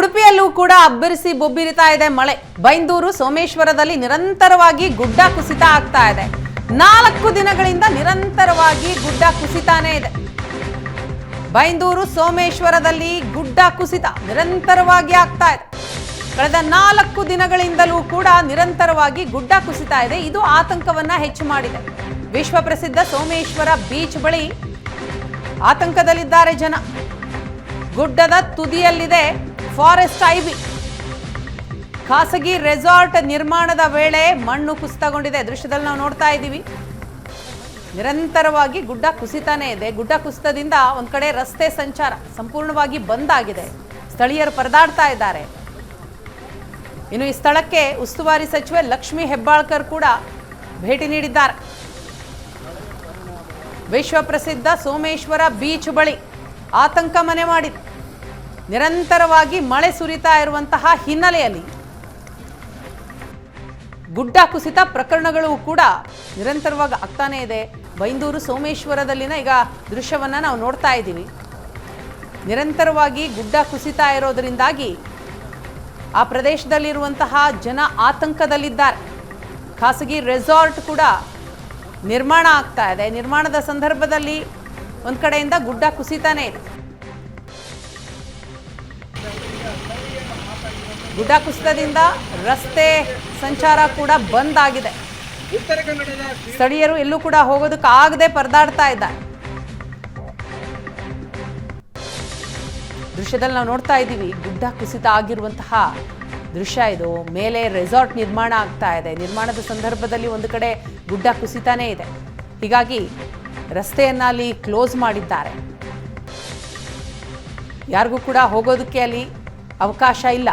ಉಡುಪಿಯಲ್ಲೂ ಕೂಡ ಅಬ್ಬರಿಸಿ ಬೊಬ್ಬಿರಿತಾ ಇದೆ ಮಳೆ. ಬೈಂದೂರು, ಸೋಮೇಶ್ವರದಲ್ಲಿ ನಿರಂತರವಾಗಿ ಗುಡ್ಡ ಕುಸಿತ ಆಗ್ತಾ ಇದೆ. ನಾಲ್ಕು ದಿನಗಳಿಂದ ನಿರಂತರವಾಗಿ ಗುಡ್ಡ ಕುಸಿತಾನೇ ಇದೆ. ಬೈಂದೂರು, ಸೋಮೇಶ್ವರದಲ್ಲಿ ಗುಡ್ಡ ಕುಸಿತ ನಿರಂತರವಾಗಿ ಆಗ್ತಾ ಇದೆ. ಕಳೆದ ನಾಲ್ಕು ದಿನಗಳಿಂದಲೂ ಕೂಡ ನಿರಂತರವಾಗಿ ಗುಡ್ಡ ಕುಸಿತ ಇದೆ. ಇದು ಆತಂಕವನ್ನ ಹೆಚ್ಚು ಮಾಡಿದೆ. ವಿಶ್ವ ಪ್ರಸಿದ್ಧ ಸೋಮೇಶ್ವರ ಬೀಚ್ ಬಳಿ ಆತಂಕದಲ್ಲಿದ್ದಾರೆ ಜನ. ಗುಡ್ಡದ ತುದಿಯಲ್ಲಿದೆ ಫಾರೆಸ್ಟ್ ಐವಿ. ಖಾಸಗಿ ರೆಸಾರ್ಟ್ ನಿರ್ಮಾಣದ ವೇಳೆ ಮಣ್ಣು ಕುಸಿತಗೊಂಡಿದೆ. ದೃಶ್ಯದಲ್ಲಿ ನಾವು ನೋಡ್ತಾ ಇದ್ದೀವಿ. ನಿರಂತರವಾಗಿ ಗುಡ್ಡ ಕುಸಿತಾನೇ ಇದೆ. ಗುಡ್ಡ ಕುಸಿತದಿಂದ ಒಂದ್ ಕಡೆ ರಸ್ತೆ ಸಂಚಾರ ಸಂಪೂರ್ಣವಾಗಿ ಬಂದ್ ಆಗಿದೆ. ಸ್ಥಳೀಯರು ಪರದಾಡ್ತಾ ಇದ್ದಾರೆ. ಇನ್ನು ಈ ಸ್ಥಳಕ್ಕೆ ಉಸ್ತುವಾರಿ ಸಚಿವೆ ಲಕ್ಷ್ಮಿ ಹೆಬ್ಬಾಳ್ಕರ್ ಕೂಡ ಭೇಟಿ ನೀಡಿದ್ದಾರೆ. ವಿಶ್ವ ಪ್ರಸಿದ್ಧ ಸೋಮೇಶ್ವರ ಬೀಚ್ ಬಳಿ ಆತಂಕ ಮನೆ ಮಾಡಿದೆ. ನಿರಂತರವಾಗಿ ಮಳೆ ಸುರಿತಾ ಇರುವಂತಹ ಹಿನ್ನೆಲೆಯಲ್ಲಿ ಗುಡ್ಡ ಕುಸಿತ ಪ್ರಕರಣಗಳು ಕೂಡ ನಿರಂತರವಾಗಿ ಆಗ್ತಾನೇ ಇದೆ. ಬೈಂದೂರು ಸೋಮೇಶ್ವರದಲ್ಲಿನ ಈಗ ದೃಶ್ಯವನ್ನು ನಾವು ನೋಡ್ತಾ ಇದ್ದೀವಿ. ನಿರಂತರವಾಗಿ ಗುಡ್ಡ ಕುಸಿತಾ ಇರೋದರಿಂದಾಗಿ ಆ ಪ್ರದೇಶದಲ್ಲಿರುವಂತಹ ಜನ ಆತಂಕದಲ್ಲಿದ್ದಾರೆ. ಖಾಸಗಿ ರೆಸಾರ್ಟ್ ಕೂಡ ನಿರ್ಮಾಣ ಆಗ್ತಾ ಇದೆ. ನಿರ್ಮಾಣದ ಸಂದರ್ಭದಲ್ಲಿ ಒಂದ್ ಕಡೆಯಿಂದ ಗುಡ್ಡ ಕುಸಿತಾನೆ ಇದೆ. ಗುಡ್ಡ ಕುಸಿತದಿಂದ ರಸ್ತೆ ಸಂಚಾರ ಕೂಡ ಬಂದ್ ಆಗಿದೆ. ಸ್ಥಳೀಯರು ಎಲ್ಲೂ ಕೂಡ ಹೋಗೋದಕ್ಕಾಗದೆ ಪರದಾಡ್ತಾ ಇದ್ದಾರೆ. ದೃಶ್ಯದಲ್ಲಿ ನಾವು ನೋಡ್ತಾ ಇದ್ದೀವಿ, ಗುಡ್ಡ ಕುಸಿತ ಆಗಿರುವಂತಹ ದೃಶ್ಯ ಇದು. ಮೇಲೆ ರೆಸಾರ್ಟ್ ನಿರ್ಮಾಣ ಆಗ್ತಾ ಇದೆ. ನಿರ್ಮಾಣದ ಸಂದರ್ಭದಲ್ಲಿ ಒಂದು ಕಡೆ ಗುಡ್ಡ ಕುಸಿತಾನೇ ಇದೆ. ಹೀಗಾಗಿ ರಸ್ತೆಯನ್ನ ಅಲ್ಲಿ ಕ್ಲೋಸ್ ಮಾಡಿದ್ದಾರೆ. ಯಾರಿಗೂ ಕೂಡ ಹೋಗೋದಕ್ಕೆ ಅಲ್ಲಿ ಅವಕಾಶ ಇಲ್ಲ.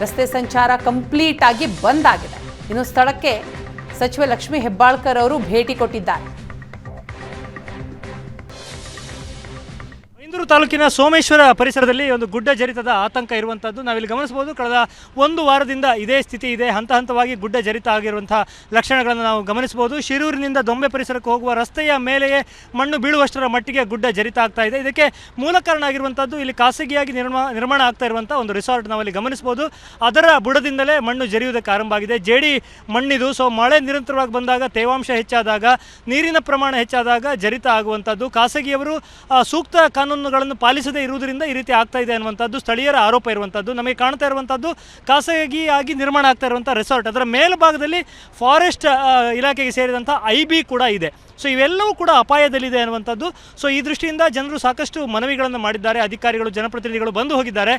ರಸ್ತೆ ಸಂಚಾರ ಕಂಪ್ಲೀಟ್ ಆಗಿ ಬಂದ್ ಆಗಿದೆ. ಇನ್ನು ಸ್ಥಳಕ್ಕೆ ಸಚಿವ ಲಕ್ಷ್ಮಿ ಹೆಬ್ಬಾಳ್ಕರ್ ಅವರು ಭೇಟಿ ಕೊಟ್ಟಿದ್ದಾರೆ. ಬೈಂದೂರು ತಾಲೂಕಿನ ಸೋಮೇಶ್ವರ ಪರಿಸರದಲ್ಲಿ ಒಂದು ಗುಡ್ಡ ಜರಿತದ ಆತಂಕ ಇರುವಂಥದ್ದು ನಾವಿಲ್ಲಿ ಗಮನಿಸಬಹುದು, ಕಳೆದ ಒಂದು ವಾರದಿಂದ ಇದೇ ಸ್ಥಿತಿ ಇದೆ. ಹಂತ ಹಂತವಾಗಿ ಗುಡ್ಡ ಜರಿತ ಆಗಿರುವಂಥ ಲಕ್ಷಣಗಳನ್ನು ನಾವು ಗಮನಿಸಬಹುದು. ಶಿರೂರಿನಿಂದ ದೊಂಬೆ ಪರಿಸರಕ್ಕೆ ಹೋಗುವ ರಸ್ತೆಯ ಮೇಲೆಯೇ ಮಣ್ಣು ಬೀಳುವಷ್ಟರ ಮಟ್ಟಿಗೆ ಗುಡ್ಡ ಜರಿತ ಆಗ್ತಾ ಇದೆ. ಇದಕ್ಕೆ ಮೂಲ ಕಾರಣ ಆಗಿರುವಂಥದ್ದು ಇಲ್ಲಿ ಖಾಸಗಿಯಾಗಿ ನಿರ್ಮಾ, ನಿರ್ಮಾಣ ಆಗ್ತಾ ಇರುವಂಥ ಒಂದು ರಿಸಾರ್ಟ್ ನಾವಲ್ಲಿ ಗಮನಿಸಬಹುದು. ಅದರ ಬುಡದಿಂದಲೇ ಮಣ್ಣು ಜರಿಯುವುದಕ್ಕೆ ಆರಂಭ ಆಗಿದೆ. ಜೇಡಿ ಮಣ್ಣಿದು, ಸೊ ಮಳೆ ನಿರಂತರವಾಗಿ ಬಂದಾಗ, ತೇವಾಂಶ ಹೆಚ್ಚಾದಾಗ, ನೀರಿನ ಪ್ರಮಾಣ ಹೆಚ್ಚಾದಾಗ ಜರಿತ ಆಗುವಂಥದ್ದು ಖಾಸಗಿಯವರು ಸೂಕ್ತ ಸೂಕ್ತ ಕಾನೂನುಗಳನ್ನು ಪಾಲಿಸದೇ ಇರುವುದರಿಂದ ಈ ರೀತಿ ಆಗ್ತಾ ಇದೆ ಅನ್ನುವಂಥದ್ದು, ಸ್ಥಳೀಯರ ಆರೋಪ ಇರುವಂಥದ್ದು, ನಮಗೆ ಕಾಣ್ತಾ ಇರುವಂಥದ್ದು, ಖಾಸಗಿಯಾಗಿ ನಿರ್ಮಾಣ ಆಗ್ತಾ ಇರುವಂಥ ರೆಸಾರ್ಟ್ ಅದರ ಮೇಲ್ಭಾಗದಲ್ಲಿ ಫಾರೆಸ್ಟ್ ಇಲಾಖೆಗೆ ಸೇರಿದಂಥ ಐ ಬಿ ಕೂಡ ಇದೆ. ಸೊ ಇವೆಲ್ಲವೂ ಕೂಡ ಅಪಾಯದಲ್ಲಿದೆ ಅನ್ನುವಂಥದ್ದು. ಸೊ ಈ ದೃಷ್ಟಿಯಿಂದ ಜನರು ಸಾಕಷ್ಟು ಮನವಿಗಳನ್ನು ಮಾಡಿದ್ದಾರೆ. ಅಧಿಕಾರಿಗಳು, ಜನಪ್ರತಿನಿಧಿಗಳು ಬಂದು ಹೋಗಿದ್ದಾರೆ.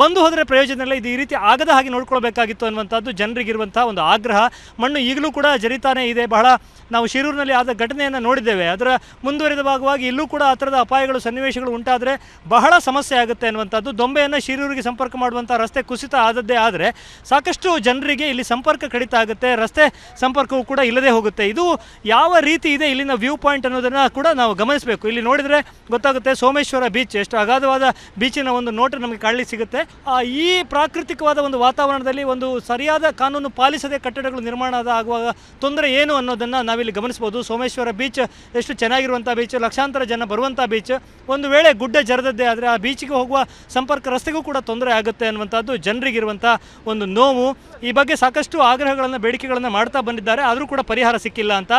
ಬಂದು ಹೋದರೆ ಪ್ರಯೋಜನ ಇಲ್ಲ ಇದು ಈ ರೀತಿ ಆಗದ ಹಾಗೆ ನೋಡ್ಕೊಳ್ಬೇಕಾಗಿತ್ತು ಅನ್ನುವಂಥದ್ದು ಜನರಿಗಿರುವಂಥ ಒಂದು ಆಗ್ರಹ. ಮಣ್ಣು ಈಗಲೂ ಕೂಡ ಜರಿತಾನೇ ಇದೆ. ಬಹಳ ನಾವು ಶಿರೂರಿನಲ್ಲಿ ಆದ ಘಟನೆಯನ್ನು ನೋಡಿದ್ದೇವೆ. ಅದರ ಮುಂದುವರಿದ ಭಾಗವಾಗಿ ಇಲ್ಲೂ ಕೂಡ ಆ ಥರದ ಅಪಾಯಗಳು, ಸನ್ನಿವೇಶಗಳು ಉಂಟಾದರೆ ಬಹಳ ಸಮಸ್ಯೆ ಆಗುತ್ತೆ ಅನ್ನುವಂಥದ್ದು. ದೊಂಬೆಯನ್ನು ಶಿರೂರಿಗೆ ಸಂಪರ್ಕ ಮಾಡುವಂಥ ರಸ್ತೆ ಕುಸಿತ ಆದದ್ದೇ ಆದರೆ ಸಾಕಷ್ಟು ಜನರಿಗೆ ಇಲ್ಲಿ ಸಂಪರ್ಕ ಕಡಿತ ಆಗುತ್ತೆ. ರಸ್ತೆ ಸಂಪರ್ಕವೂ ಕೂಡ ಇಲ್ಲದೆ ಹೋಗುತ್ತೆ. ಇದು ಯಾವ ರೀತಿ ಇದೆ ಇಲ್ಲಿನ ವ್ಯೂ ಪಾಯಿಂಟ್ ಅನ್ನೋದನ್ನು ಕೂಡ ನಾವು ಗಮನಿಸಬೇಕು. ಇಲ್ಲಿ ನೋಡಿದರೆ ಗೊತ್ತಾಗುತ್ತೆ ಸೋಮೇಶ್ವರ ಬೀಚ್ ಎಷ್ಟು ಅಗಾಧವಾದ ಬೀಚಿನ ಒಂದು ನೋಟ ನಮಗೆ ಕಾಣಲಿ ಸಿಗುತ್ತೆ. ಈ ಪ್ರಾಕೃತಿಕವಾದ ಒಂದು ವಾತಾವರಣದಲ್ಲಿ ಒಂದು ಸರಿಯಾದ ಕಾನೂನು ಪಾಲಿಸದೆ ಕಟ್ಟಡಗಳು ನಿರ್ಮಾಣ ಆಗುವಾಗ ತೊಂದರೆ ಏನು ಅನ್ನೋದನ್ನು ನಾವಿಲ್ಲಿ ಗಮನಿಸ್ಬೋದು. ಸೋಮೇಶ್ವರ ಬೀಚ್ ಎಷ್ಟು ಚೆನ್ನಾಗಿರುವಂಥ ಬೀಚ್, ಲಕ್ಷಾಂತರ ಜನ ಬರುವಂಥ ಬೀಚ್, ಒಂದು ವೇಳೆ ಗುಡ್ಡ ಜರದದ್ದೇ ಆದರೆ ಆ ಬೀಚಿಗೆ ಹೋಗುವ ಸಂಪರ್ಕ ರಸ್ತೆಗೂ ಕೂಡ ತೊಂದರೆ ಆಗುತ್ತೆ ಅನ್ನುವಂಥದ್ದು ಜನರಿಗಿರುವಂಥ ಒಂದು ನೋವು. ಈ ಬಗ್ಗೆ ಸಾಕಷ್ಟು ಆಗ್ರಹಗಳನ್ನು, ಬೇಡಿಕೆಗಳನ್ನು ಮಾಡ್ತಾ ಬಂದಿದ್ದಾರೆ. ಆದರೂ ಕೂಡ ಪರಿಹಾರ ಸಿಕ್ಕಿಲ್ಲ ಅಂತ.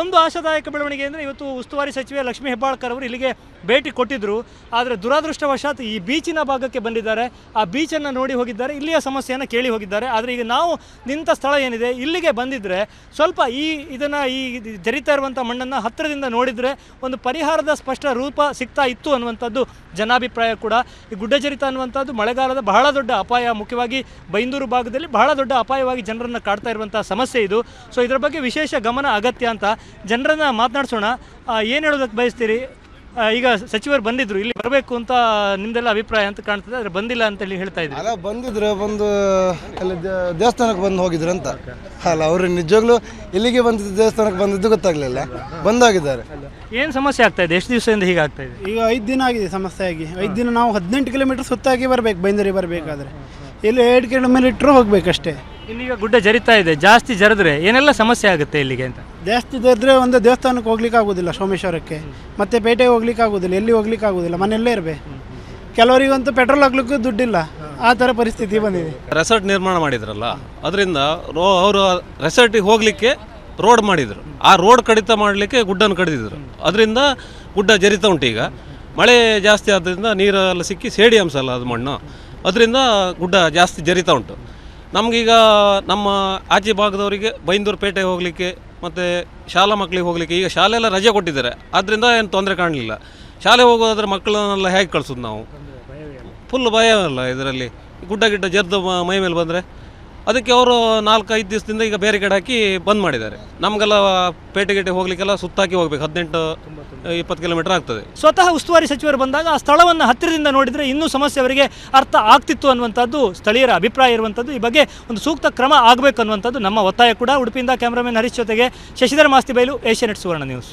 ಒಂದು ಆಶಾದಾಯಕ ಬೆಳವಣಿಗೆ ಅಂದರೆ ಇವತ್ತು ಉಸ್ತುವಾರಿ ಸಚಿವೆ ಲಕ್ಷ್ಮೀ ಹೆಬ್ಬಾಳ್ಕರ್ ಅವರು ಇಲ್ಲಿಗೆ ಭೇಟಿ ಕೊಟ್ಟಿದ್ದರು ಆದರೆ ದುರಾದೃಷ್ಟವಶಾತ್ ಈ ಬೀಚಿನ ಭಾಗಕ್ಕೆ ಬಂದಿದ್ದಾರೆ. ಆ ಬೀಚನ್ನು ನೋಡಿ ಹೋಗಿದ್ದಾರೆ. ಇಲ್ಲಿಯ ಸಮಸ್ಯೆಯನ್ನು ಕೇಳಿ ಹೋಗಿದ್ದಾರೆ. ಆದರೆ ಈಗ ನಾವು ನಿಂತ ಸ್ಥಳ ಏನಿದೆ, ಇಲ್ಲಿಗೆ ಬಂದಿದ್ದರೆ ಸ್ವಲ್ಪ ಈ ಇದನ್ನು ಈ ಜರಿತಾ ಇರುವಂಥ ಮಣ್ಣನ್ನು ಹತ್ತಿರದಿಂದ ನೋಡಿದರೆ ಒಂದು ಪರಿಹಾರದ ಸ್ಪಷ್ಟ ರೂಪ ಸಿಗ್ತಾ ಇತ್ತು ಅನ್ನುವಂಥದ್ದು ಜನಾಭಿಪ್ರಾಯ ಕೂಡ. ಈ ಗುಡ್ಡ ಜರಿತ ಅನ್ನುವಂಥದ್ದು ಮಳೆಗಾಲದ ಬಹಳ ದೊಡ್ಡ ಅಪಾಯ. ಮುಖ್ಯವಾಗಿ ಬೈಂದೂರು ಭಾಗದಲ್ಲಿ ಬಹಳ ದೊಡ್ಡ ಅಪಾಯವಾಗಿ ಜನರನ್ನು ಕಾಡ್ತಾ ಇರುವಂಥ ಸಮಸ್ಯೆ ಇದು. ಸೊ ಇದರ ಬಗ್ಗೆ ವಿಶೇಷ ಗಮನ ಅಗತ್ಯ ಅಂತ. ಜನರನ್ನು ಮಾತನಾಡಿಸೋಣ. ಏನು ಹೇಳೋದಕ್ಕೆ ಬಯಸ್ತೀರಿ? ಈಗ ಸಚಿವರು ಬಂದಿದ್ರು ಇಲ್ಲಿ ಬರಬೇಕು ಅಂತ ನಿಮ್ದೆಲ್ಲ ಅಭಿಪ್ರಾಯ ಅಂತ ಕಾಣ್ತದೆ ಆದರೆ ಬಂದಿಲ್ಲ ಅಂತೇಳಿ ಹೇಳ್ತಾ ಇದ್ರು. ಅಲ್ಲ ಬಂದಿದ್ರು ಬಂದು ಅಲ್ಲಿ ದೇ- ದೇವಸ್ಥಾನಕ್ಕೆ ಬಂದು ಹೋಗಿದ್ರು ಅಂತ. ಅಲ್ಲ ಅವರು ನಿಜವಾಗ್ಲೂ ಇಲ್ಲಿಗೆ ಬಂದಿದ್ದು ದೇವಸ್ಥಾನಕ್ಕೆ ಬಂದಿದ್ದು ಗೊತ್ತಾಗ್ಲಿಲ್ಲ. ಬಂದೋಗಿದ್ದಾರೆ. ಏನು ಸಮಸ್ಯೆ ಆಗ್ತಾ ಇದೆ? ಎಷ್ಟು ದಿವಸದಿಂದ ಹೀಗೆ ಆಗ್ತಾ ಇದೆ? ಈಗ ಐದು ದಿನ ಆಗಿದೆ ಸಮಸ್ಯೆ ಆಗಿ ಐದು ದಿನ ನಾವು ಹದಿನೆಂಟು ಕಿಲೋಮೀಟರ್ ಸುತ್ತಾಗಿ ಬರಬೇಕು ಬೈಂದರಿ ಬರಬೇಕಾದ್ರೆ. ಇಲ್ಲಿ ಎರಡು ಕಿಲೋಮೀಟರ್ ಹೋಗ್ಬೇಕಷ್ಟೇ. ಇನ್ನೀಗ ಗುಡ್ಡ ಜರಿತಾ ಇದೆ ಜಾಸ್ತಿ ಜರಿದ್ರೆ ಏನೆಲ್ಲ ಸಮಸ್ಯೆ ಆಗುತ್ತೆ ಇಲ್ಲಿಗೆ ಅಂತ? ಜಾಸ್ತಿ ಜರಿದ್ರೆ ಒಂದು ದೇವಸ್ಥಾನಕ್ಕೆ ಹೋಗ್ಲಿಕ್ಕೆ ಆಗೋದಿಲ್ಲ ಸೋಮೇಶ್ವರಕ್ಕೆ. ಮತ್ತೆ ಪೇಟೆಗೆ ಹೋಗ್ಲಿಕ್ಕೆ ಆಗೋದಿಲ್ಲ ಎಲ್ಲಿ ಹೋಗ್ಲಿಕ್ಕೆ ಆಗೋದಿಲ್ಲ ಮನೆಯಲ್ಲೇ ಇರಬೇಕು. ಕೆಲವರಿಗಂತೂ ಪೆಟ್ರೋಲ್ ಹಾಕ್ಲಿಕ್ಕೂ ದುಡ್ಡಿಲ್ಲ ಆ ಥರ ಪರಿಸ್ಥಿತಿ ಬಂದಿದೆ. ರೆಸಾರ್ಟ್ ನಿರ್ಮಾಣ ಮಾಡಿದ್ರಲ್ಲ ಅದರಿಂದ ರೋ ಅವರು ರೆಸಾರ್ಟಿಗೆ ಹೋಗಲಿಕ್ಕೆ ರೋಡ್ ಮಾಡಿದರು. ಆ ರೋಡ್ ಕಡಿತ ಮಾಡಲಿಕ್ಕೆ ಗುಡ್ಡನ್ನು ಕಡಿದಿದ್ರು. ಅದರಿಂದ ಗುಡ್ಡ ಜರಿತಾ ಉಂಟು ಈಗ. ಮಳೆ ಜಾಸ್ತಿ ಆದ್ದರಿಂದ ನೀರೆಲ್ಲ ಸಿಕ್ಕಿ ಸೇಡಿ ಅಂಶ ಅಲ್ಲ ಅದು ಮಣ್ಣು. ಅದರಿಂದ ಗುಡ್ಡ ಜಾಸ್ತಿ ಜರಿತಾ ಉಂಟು. ನಮಗೀಗ ನಮ್ಮ ಆಚೆ ಭಾಗದವರಿಗೆ ಬೈಂದೂರು ಪೇಟೆ ಹೋಗಲಿಕ್ಕೆ ಮತ್ತು ಶಾಲಾ ಮಕ್ಕಳಿಗೆ ಹೋಗಲಿಕ್ಕೆ ಈಗ ಶಾಲೆಲ್ಲ ರಜೆ ಕೊಟ್ಟಿದ್ದಾರೆ. ಆದ್ದರಿಂದ ಏನು ತೊಂದರೆ ಕಾಣಲಿಲ್ಲ. ಶಾಲೆ ಹೋಗೋದಾದ್ರೆ ಮಕ್ಕಳನ್ನೆಲ್ಲ ಹೇಗೆ ಕಳಿಸೋದು ನಾವು? ಫುಲ್ ಭಯ ಅಲ್ಲ ಇದರಲ್ಲಿ. ಗುಡ್ಡ ಗಿಡ್ಡ ಜರ್ದು ಮ- ಮೈ ಮೇಲೆ ಬಂದರೆ ಅದಕ್ಕೆ ಅವರು ನಾಲ್ಕೈದು ದಿವಸದಿಂದ ಈಗ ಬೇರೆ ಕಡೆ ಹಾಕಿ ಬಂದ್ ಮಾಡಿದ್ದಾರೆ. ನಮಗೆಲ್ಲ ಪೇಟೆ ಗೇಟೆ ಹೋಗ್ಲಿಕ್ಕೆಲ್ಲ ಸುತ್ತಾಕಿ ಹೋಗ್ಬೇಕು. ಹದಿನೆಂಟು, ಇಪ್ಪತ್ತು ಕಿಲೋಮೀಟರ್ ಆಗ್ತದೆ. ಸ್ವತಃ ಉಸ್ತುವಾರಿ ಸಚಿವರು ಬಂದಾಗ ಆ ಸ್ಥಳವನ್ನು ಹತ್ತಿರದಿಂದ ನೋಡಿದರೆ ಇನ್ನೂ ಸಮಸ್ಯೆ ಅವರಿಗೆ ಅರ್ಥ ಆಗ್ತಿತ್ತು ಅನ್ನುವಂಥದ್ದು, ಸ್ಥಳೀಯರ ಅಭಿಪ್ರಾಯ ಇರುವಂಥದ್ದು, ಈ ಬಗ್ಗೆ ಒಂದು ಸೂಕ್ತ ಕ್ರಮ ಆಗಬೇಕು ಅನ್ನುವಂಥದ್ದು ನಮ್ಮ ಒತ್ತಾಯ ಕೂಡ. ಉಡುಪಿಯಿಂದ ಕ್ಯಾಮ್ರಾಮನ್ ಹರೀಶ್ ಜೊತೆಗೆ Shashidhar Masti Bailu Asianet Suvarna news.